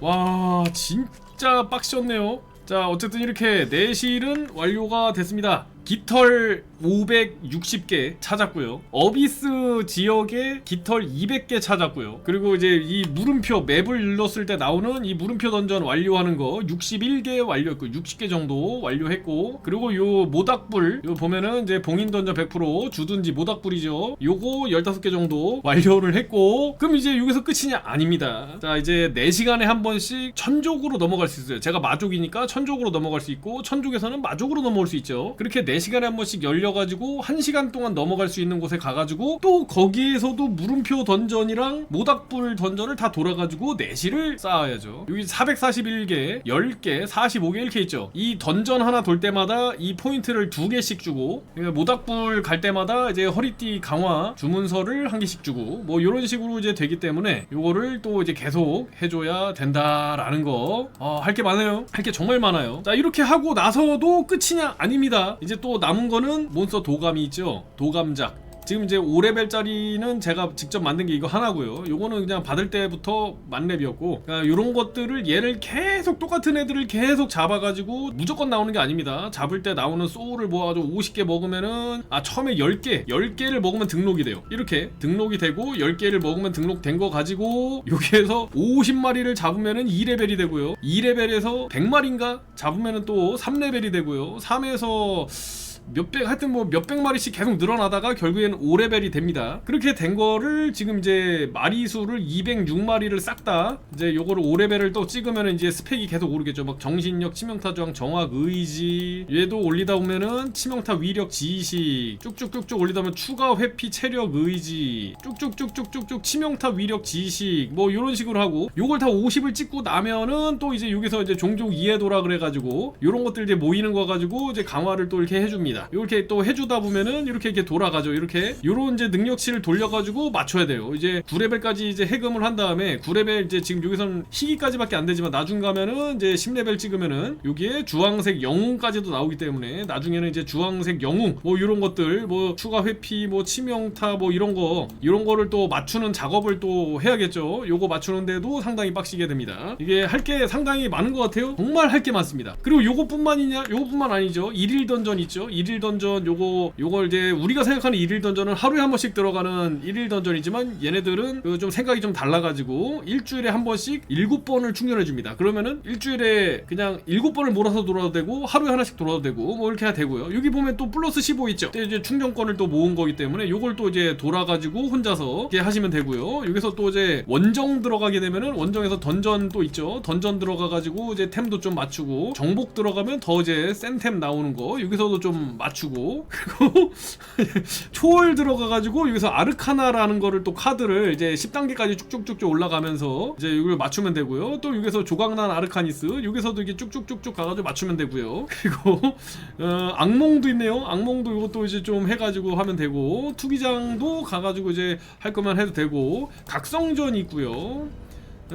와 진짜 빡셨네요. 자 어쨌든 이렇게 내실은 완료가 됐습니다 깃털 560개 찾았고요. 어비스 지역에 깃털 200개 찾았고요. 그리고 이제 이 물음표 맵을 눌렀을 때 나오는 이 물음표 던전 완료하는 거 61개 완료했고 60개 정도 완료했고 그리고 요 모닥불 요 보면은 이제 봉인 던전 100% 주둔지 모닥불이죠. 요거 15개 정도 완료를 했고 그럼 이제 여기서 끝이냐? 아닙니다. 자 이제 4시간에 한 번씩 천족으로 넘어갈 수 있어요. 제가 마족이니까 천족으로 넘어갈 수 있고 천족에서는 마족으로 넘어올 수 있죠. 그렇게 4시간에 한 번씩 열려가지고 1시간 동안 넘어갈 수 있는 곳에 가가지고 또 거기에서도 물음표 던전이랑 모닥불 던전을 다 돌아가지고 내실을 쌓아야죠. 여기 441개 10개 45개 이렇게 있죠. 이 던전 하나 돌 때마다 이 포인트를 두 개씩 주고 그러니까 모닥불 갈 때마다 이제 허리띠 강화 주문서를 한 개씩 주고 뭐 이런 식으로 이제 되기 때문에 요거를 또 이제 계속 해줘야 된다라는 거. 어, 할게 많아요. 할 게 정말 많아요. 자 이렇게 하고 나서도 끝이냐? 아닙니다. 이제 또 남은 거는 몬스터 도감이 있죠. 도감작 지금 이제 5레벨짜리는 제가 직접 만든 게 이거 하나고요. 요거는 그냥 받을 때부터 만렙이었고 그러니까 요런 것들을 얘를 계속 똑같은 애들을 계속 잡아가지고 무조건 나오는 게 아닙니다. 잡을 때 나오는 소울을 모아가지고 50개 먹으면은 아 처음에 10개 10개를 먹으면 등록이 돼요. 이렇게 등록이 되고 10개를 먹으면 등록된 거 가지고 여기에서 50마리를 잡으면은 2레벨이 되고요. 2레벨에서 100마리인가 잡으면은 또 3레벨이 되고요. 3에서 몇백 하여튼 뭐 몇백 마리씩 계속 늘어나다가 결국에는 5레벨이 됩니다. 그렇게 된 거를 지금 이제 마리 수를 206마리를 싹 다 이제 요거를 5레벨을 또 찍으면 이제 스펙이 계속 오르겠죠. 막 정신력, 치명타 저항, 정확, 의지 얘도 올리다 보면은 치명타, 위력, 지식 쭉쭉쭉쭉 올리다 보면 추가 회피, 체력, 의지 쭉쭉쭉쭉쭉쭉 치명타, 위력, 지식 뭐 이런 식으로 하고 요걸 다 50을 찍고 나면은 또 이제 여기서 이제 종족 이해도라 그래가지고 요런 것들 이제 모이는 거 가지고 이제 강화를 또 이렇게 해줍니다. 이렇게 또 해주다 보면은 이렇게 이렇게 돌아가죠. 이렇게 요런 이제 능력치를 돌려가지고 맞춰야 돼요. 이제 9레벨까지 이제 해금을 한 다음에 9레벨 이제 지금 여기선 희귀까지밖에 안 되지만 나중 가면은 이제 10레벨 찍으면은 여기에 주황색 영웅까지도 나오기 때문에 나중에는 이제 주황색 영웅 뭐 이런 것들 뭐 추가 회피 뭐 치명타 뭐 이런 거 이런 거를 또 맞추는 작업을 또 해야겠죠. 요거 맞추는데도 상당히 빡시게 됩니다. 이게 할 게 상당히 많은 것 같아요. 정말 할 게 많습니다. 그리고 요거뿐만이냐? 요거뿐만 아니죠. 일일 던전 있죠. 일일 던전 요거 요걸 이제 우리가 생각하는 일일 던전은 하루에 한 번씩 들어가는 일일 던전이지만 얘네들은 그 좀 생각이 좀 달라가지고 일주일에 한 번씩 일곱 번을 충전해 줍니다. 그러면은 일주일에 그냥 일곱 번을 몰아서 돌아도 되고 하루에 하나씩 돌아도 되고 뭐 이렇게 해야 되고요. 여기 보면 또 플러스 15 있죠. 근데 이제 충전권을 또 모은 거기 때문에 요걸 또 이제 돌아가지고 혼자서 이렇게 하시면 되고요. 여기서 또 이제 원정 들어가게 되면은 원정에서 던전 또 있죠. 던전 들어가가지고 이제 템도 좀 맞추고 정복 들어가면 더 이제 센 템 나오는 거 여기서도 좀 맞추고 그리고 초월 들어가가지고 여기서 아르카나라는 거를 또 카드를 이제 10단계까지 쭉쭉쭉쭉 올라가면서 이제 이걸 맞추면 되고요. 또 여기서 조각난 아르카니스 여기서도 이게 쭉쭉쭉쭉 가가지고 맞추면 되고요. 그리고 어, 악몽도 있네요. 악몽도 이것도 이제 좀 해가지고 하면 되고 투기장도 가가지고 이제 할 거면 해도 되고 각성전 있고요.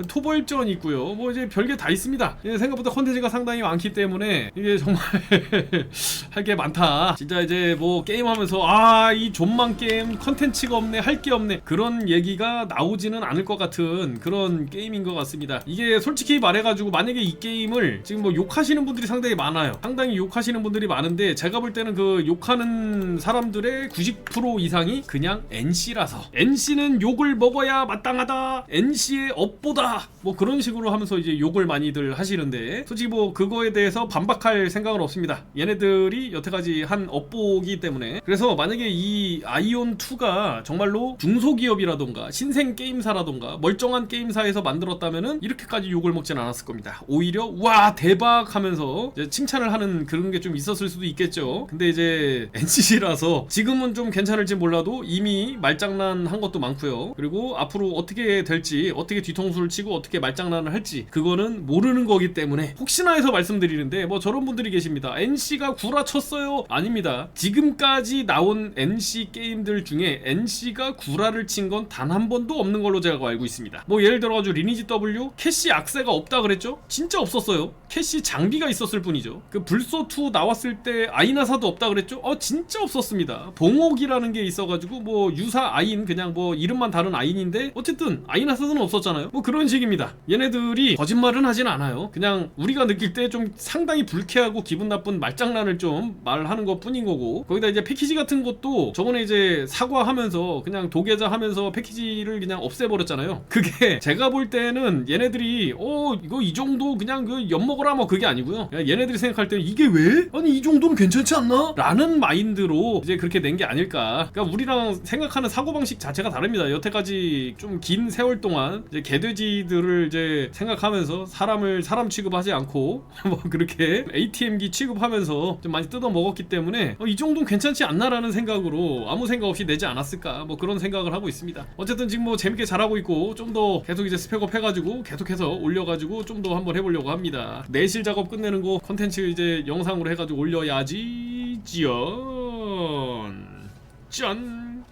토벌전 있고요. 뭐 이제 별게 다 있습니다. 예, 생각보다 컨텐츠가 상당히 많기 때문에 이게 정말 할 게 많다. 진짜 이제 뭐 게임하면서 아 이 존만 게임 컨텐츠가 없네 할 게 없네 그런 얘기가 나오지는 않을 것 같은 그런 게임인 것 같습니다. 이게 솔직히 말해가지고 만약에 이 게임을 지금 뭐 욕하시는 분들이 상당히 많아요. 상당히 욕하시는 분들이 많은데 제가 볼 때는 그 욕하는 사람들의 90% 이상이 그냥 NC라서 NC는 욕을 먹어야 마땅하다. NC의 업보다 뭐 그런 식으로 하면서 이제 욕을 많이들 하시는데 솔직히 뭐 그거에 대해서 반박할 생각은 없습니다. 얘네들이 여태까지 한 업보기 때문에 그래서 만약에 이 아이온 2가 정말로 중소기업이라던가 신생 게임사라던가 멀쩡한 게임사에서 만들었다면은 이렇게까지 욕을 먹진 않았을 겁니다. 오히려 와 대박 하면서 칭찬을 하는 그런 게 좀 있었을 수도 있겠죠. 근데 이제 NCC라서 지금은 좀 괜찮을지 몰라도 이미 말장난 한 것도 많고요. 그리고 앞으로 어떻게 될지 어떻게 뒤통수를 치고 어떻게 말장난을 할지 그거는 모르는 거기 때문에 혹시나 해서 말씀드리는데 뭐 저런 분들이 계십니다. NC가 구라쳤어요. 아닙니다. 지금까지 나온 NC 게임들 중에 NC가 구라를 친 건 단 한 번도 없는 걸로 제가 알고 있습니다. 뭐 예를 들어가지고 리니지 W 캐시 악세가 없다 그랬죠? 진짜 없었어요. 캐시 장비가 있었을 뿐이죠. 그 불소 2 나왔을 때 아이나사도 없다 그랬죠? 어 진짜 없었습니다. 봉옥이라는 게 있어가지고 뭐 유사 아인 그냥 뭐 이름만 다른 아인인데 어쨌든 아이나사는 없었잖아요. 뭐 그런 식입니다. 얘네들이 거짓말은 하진 않아요. 그냥 우리가 느낄 때 좀 상당히 불쾌하고 기분 나쁜 말장난을 좀 말하는 것 뿐인 거고 거기다 이제 패키지 같은 것도 저번에 이제 사과하면서 그냥 도계자 하면서 패키지를 그냥 없애버렸잖아요. 그게 제가 볼 때는 얘네들이 어 이거 이 정도 그냥 그 엿먹 어라 뭐 그게 아니고요. 얘네들이 생각할 때는 이게 왜? 아니 이 정도는 괜찮지 않나? 라는 마인드로 이제 그렇게 낸 게 아닐까. 그러니까 우리랑 생각하는 사고방식 자체가 다릅니다. 여태까지 좀 긴 세월 동안 이제 개돼지들을 이제 생각하면서 사람을 사람 취급하지 않고 뭐 그렇게 ATM기 취급하면서 좀 많이 뜯어 먹었기 때문에 어, 이 정도는 괜찮지 않나라는 생각으로 아무 생각 없이 내지 않았을까 뭐 그런 생각을 하고 있습니다. 어쨌든 지금 뭐 재밌게 잘하고 있고 좀 더 계속 이제 스펙업 해가지고 계속해서 올려가지고 좀 더 한번 해보려고 합니다. 내실 작업 끝내는 거 컨텐츠 이제 영상으로 해가지고 올려야지 지연 짠.